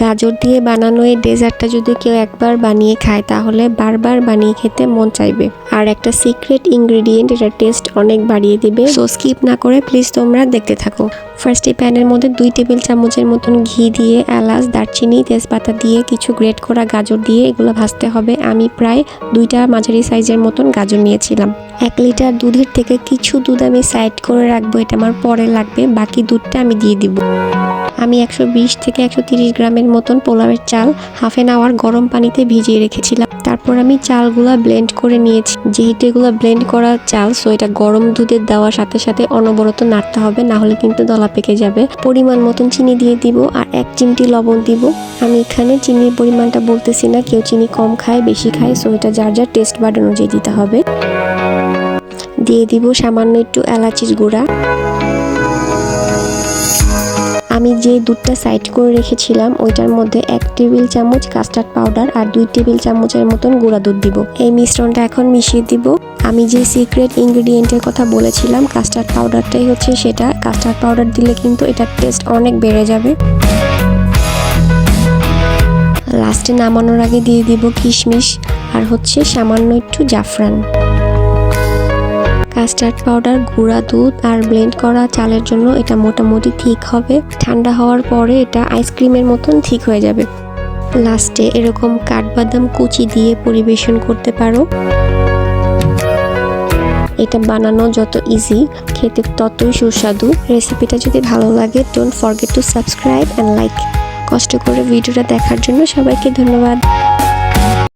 গাজর দিয়ে বানানো এই ডেজার্টটা যদি কেউ একবার বানিয়ে খায়, তাহলে বারবার বানিয়ে খেতে মন চাইবে। আর একটা সিক্রেট ইনগ্রেডিয়েন্ট, এটা টেস্ট অনেক বাড়িয়ে দিবে। সো স্কিপ না করে প্লিজ তোমরা দেখতে থাকো। ফার্স্ট এই প্যানের মধ্যে দুই টেবিল চামচের মতন ঘি দিয়ে এলাচ, দারচিনি, তেজপাতা দিয়ে কিছু গ্রেট করা গাজর দিয়ে এগুলো ভাজতে হবে। আমি প্রায় দুইটা মাঝারি সাইজের মতন গাজর নিয়েছিলাম। এক লিটার দুধের থেকে কিছু দুধ আমি সাইড করে রাখব, এটা আমার পরে লাগবে। বাকি দুধটা আমি দিয়ে দিব। আমি একশো বিশ থেকে একশো তিরিশ গ্রামের মতন পোলাওয়ের চাল হাফ এন আওয়ার গরম পানিতে ভিজিয়ে রেখেছিলাম। তারপর আমি চালগুলা ব্লেন্ড করে নিয়েছি। যেহেতু এগুলো ব্লেন্ড করা চাল সো এটা গরম দুধের দেওয়ার সাথে সাথে অনবরত নাড়তে হবে, না হলে কিন্তু দলা পেকে যাবে। পরিমাণ মতন চিনি দিয়ে দিব আর এক চিমটি লবণ দিব। আমি এখানে চিনির পরিমাণটা বলতেছি না, কেউ চিনি কম খায়, বেশি খায় সো এটা যার যার টেস্ট বাড অনুযায়ী দিতে হবে। দিয়ে দিব সামান্য একটু এলাচির গুঁড়া। আমি যে দুধটা সাইড করে রেখেছিলাম, ওইটার মধ্যে এক টেবিল চামচ কাস্টার্ড পাউডার আর দুই টেবিল চামচের মতন গুঁড়া দুধ দিব। এই মিশ্রণটা এখন মিশিয়ে দিব। আমি যে সিক্রেট ইনগ্রেডিয়েন্টের কথা বলেছিলাম কাস্টার্ড পাউডারটাই হচ্ছে সেটা। কাস্টার্ড পাউডার দিলে কিন্তু এটার টেস্ট অনেক বেড়ে যাবে। লাস্টে নামানোর আগে দিয়ে দিব কিশমিশ আর হচ্ছে সামান্য একটু জাফরান। কাস্টার্ড পাউডার, গুঁড়া দুধ আর ব্লেন্ড করা চালের জন্য এটা মোটামুটি ঠিক হবে। ঠান্ডা হওয়ার পরে এটা আইসক্রিমের মতন ঠিক হয়ে যাবে। লাস্টে এরকম কাঠবাদাম কুচি দিয়ে পরিবেশন করতে পারো। এটা বানানো যত ইজি খেতে ততই সুস্বাদু। রেসিপিটা যদি ভালো লাগে don't forget to subscribe and like কষ্ট করে ভিডিওটা দেখার জন্য সবাইকে ধন্যবাদ।